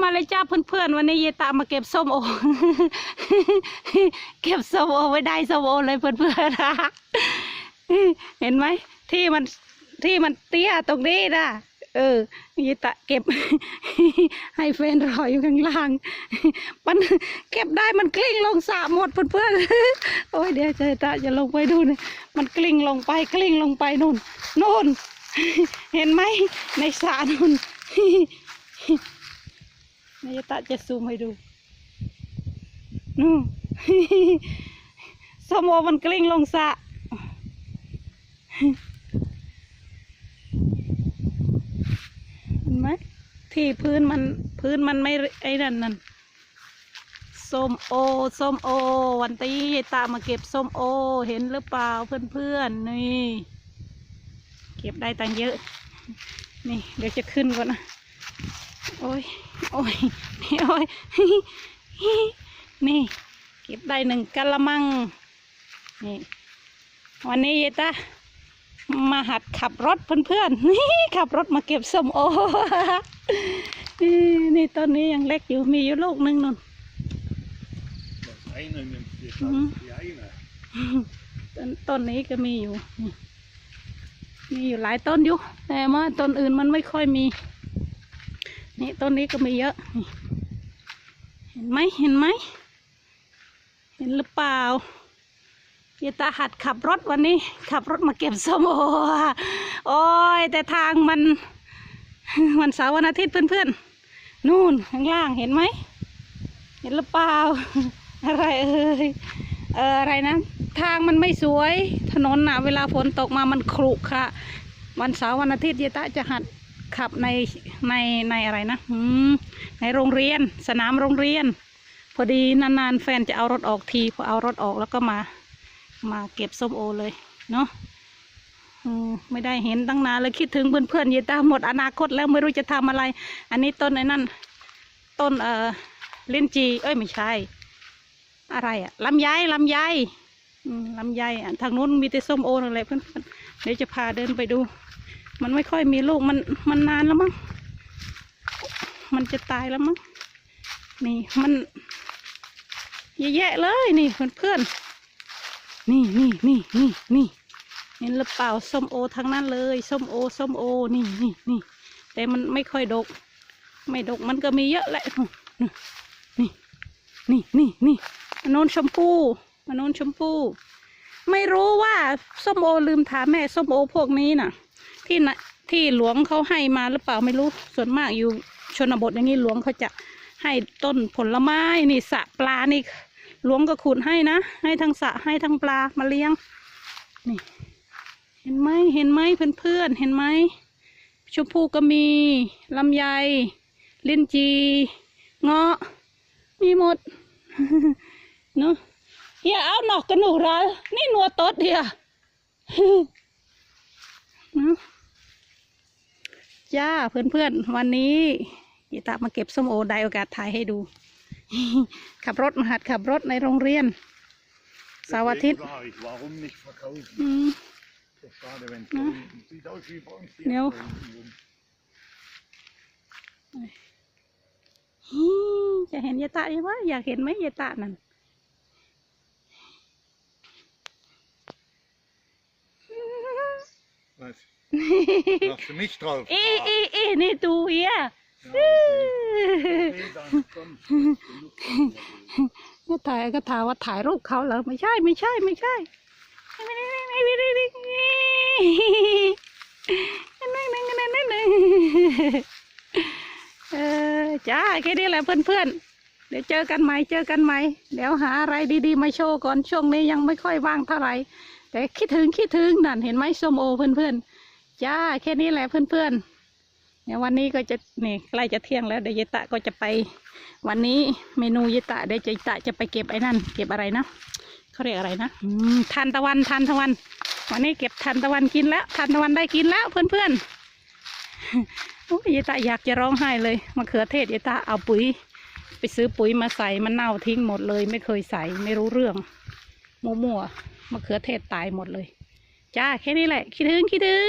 มาเลยจ้าเพื่อนๆวันนี้เยตามาเก็บส้มโอ เก็บส้มโอไว้ได้ส้มโอเลยเพื่อนๆนะเห็นไหมที่มันที่มันเตี้ยตรงนี้นะเออเยตาเก็บ ให้แฟนรออยู่ข้างล่าง มันเก็บได้มันกลิ้งลงสระหมดเพื่อนๆโอ้ยเดี๋ยวเจตาจะลงไปดูนี่มันกลิ้งลงไปกลิ้งลงไปนู่นนู่นเห็นไหมในสระนู่น นายตะจะซูมให้ดูนู่นสมโอมันกลิ้งลงสะเห็นไหมที่พื้นมันพื้นมันไม่ไอ้นั่นนั่นส้มโอส้มโอ วันตียายตามาเก็บส้มโอ เห็นหรือเปล่าเพื่อนๆนี่ เก็บได้ตังเยอะ นี่ เดี๋ยวจะขึ้นก่อนนะ โอ้ย โอ้ยนี่โอ้ยนี่ เก็บได้หนึ่งกะละมัง นี่ วันนี้ยายตามาหัดขับรถเพื่อนๆ นี่ขับรถมาเก็บส้มโอ นี่นี่ต้นนี้ยังเล็กอยู่ มีอยู่ลูกหนึงนู่น Das eine nimmt sich Mhm. die eine. ต้นต้นนี้ก็มีอยู่นี่มีอยู่หลายต้นอยู่ แต่ว่าต้นอื่นมันไม่ค่อยมี นี่ต้นนี้ก็มีเยอะนี่เห็นไหมเห็นไหม เห็นหรือเปล่าเยตาหัดขับรถวันนี้ ขับรถมาเก็บส้มโอโอ้ยแต่ทางมัน วันเสาร์วันอาทิตย์เพื่อนๆ นู่นข้างล่างเห็นไหม เห็นหรือเปล่า อะไรเอ่ยเอออะไรนะ ทางมันไม่สวย ถนนหน่ะเวลาฝนตกมามันครุขระวันเสาร์วันอาทิตย์เยตะจะหัด ขับในในในอะไรนะอืมในโรงเรียน สนามโรงเรียน พอดีนานๆแฟนจะเอารถออกทีพอเอารถออกแล้วก็มา มาเก็บส้มโอเลยเนาะไม่ได้เห็นตั้งนานเลยคิดถึงเพื่อนๆเยตาหมดอนาคตแล้วไม่รู้จะทำอะไร อันนี้ต้นไอ้นั่น ต้นเอ่อลิ้นจี เอ้ยไม่ใช่ อะไรอะลำไยลำไยลำไยอะทางนู้นมีแต่ส้มโอนั่นแหละเพื่อนๆเดี๋ยวจะพาเดินไปดู มันไม่ค่อยมีลูกมันมันนานแล้วมั้ง มันจะตายแล้วมั้ง นี่มันเยอะแยะเลยนี่เพื่อนๆนี่นี่นี่นี่นี่เห็นหรือเปล่าส้มโอทั้งนั้นเลยส้มโอส้มโอนี่นี่นี่แต่มันไม่ค่อยดก ไม่ดกมันก็มีเยอะแหละนี่นี่นี่นี่อันโน้นชมพู่อันโน้นชมพู่ ไม่รู้ว่าส้มโอลืมถามแม่ส้มโอพวกนี้น่ะ ที่นะที่หลวงเขาให้มาหรือเปล่าไม่รู้ส่วนมากอยู่ชนบทอย่างนี้หลวงเขาจะให้ต้นผลไม้นี่สระปลานี่หลวงก็ขุดให้นะ ให้ทั้งสระให้ทั้งปลามาเลี้ยงนี่เห็นไหมเห็นไหมเพื่อนๆเห็นไหมชมพู่ก็มีลำไยลิ้นจีเงาะมีหมดเนาะเฮียเอาหนอกกันหนูรัลนี่หนัวตดเฮีย เนาะ จ้าเพื่อนๆ วันนี้ยีตามาเก็บส้มโอได้โอกาสถ่ายให้ดู ขับรถมาหัดขับรถในโรงเรียนเสาร์อาทิตย์ Deswegen sag ich, warum nicht verkaufen? อืม So schade, wenn es Ja. da unten sieht aus wie bei uns die Ja. Äpfel unten rum. ฮี่จะเห็นยายตาไหมอยากเห็นไหมยายตานั่น Was? Machst du mich drauf? อี Ah, อีอีนี่ดูเฮีย ja, okay. Okay, dann komm. Genug von dir. ก็ถ่ายก็ถามว่าถ่ายรูปเขาเหรอไม่ใช่ไม่ใช่ไม่ใช่ไม่ได้ไม่ได้ไม่ได้ไม่ได้เออจ้าแค่นี้แหละเพื่อนๆ เดี๋ยวเจอกันใหม่เจอกันใหม่ เดี๋ยวหาอะไรดีๆ มาโชว์ก่อนช่วงนี้ยังไม่ค่อยว่างเท่าไหร่ แต่คิดถึงคิดถึงนั่นเห็นไหมส้มโอเพื่อนๆจ้าแค่นี้แหละเพื่อนๆเดี๋ยวันนี้ก็จะนี่ใกล้จะเที่ยงแล้วเดี๋ยวยตะก็จะไป วันนี้เมนูยตะเดี๋ยวยตะจะไปเก็บไอ้นั่น เก็บอะไรนะเขาเรียกอะไรนะอืมทานตะวันทานตะวัน วันนี้เก็บทานตะวันกินแล้วทานตะวันได้กินแล้วเพื่อนๆโอ้ยตะอยากจะร้องไห้เลยมะเขือเทศยตะเอาปุ๋ย ไปซื้อปุ๋ยมาใส่มันเน่าทิ้งหมดเลย ไม่เคยใส่ไม่รู้เรื่องมั่วๆ มะเขือเทศตายหมดเลย จ้าแค่นี้แหละ คิดถึงคิดถึง